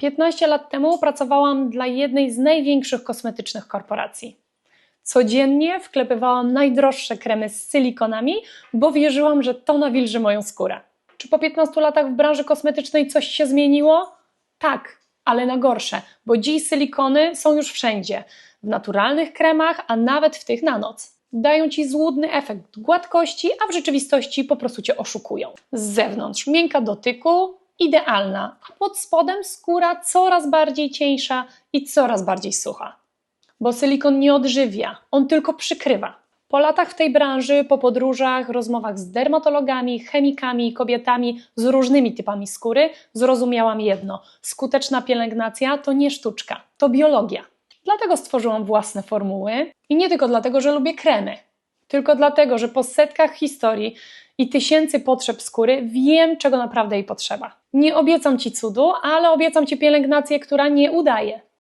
15 lat temu pracowałam dla jednej z największych kosmetycznych korporacji. Codziennie wklepywałam najdroższe kremy z silikonami, bo wierzyłam, że to nawilży moją skórę. Czy po 15 latach w branży kosmetycznej coś się zmieniło? Tak, ale na gorsze, bo dziś silikony są już wszędzie w naturalnych kremach, a nawet w tych na noc. Dają ci złudny efekt gładkości, a w rzeczywistości po prostu cię oszukują. Z zewnątrz miękka dotyku, idealna, a pod spodem skóra coraz bardziej cieńsza i coraz bardziej sucha. Bo silikon nie odżywia, on tylko przykrywa. Po latach w tej branży, po podróżach, rozmowach z dermatologami, chemikami kobietami z różnymi typami skóry, zrozumiałam jedno: skuteczna pielęgnacja to nie sztuczka, to biologia. Dlatego stworzyłam własne formuły i nie tylko dlatego, że lubię kremy, tylko dlatego, że po setkach historii i tysięcy potrzeb skóry wiem, czego naprawdę jej potrzeba. Nie obiecam ci cudu, ale obiecam ci pielęgnację, która nie udaje.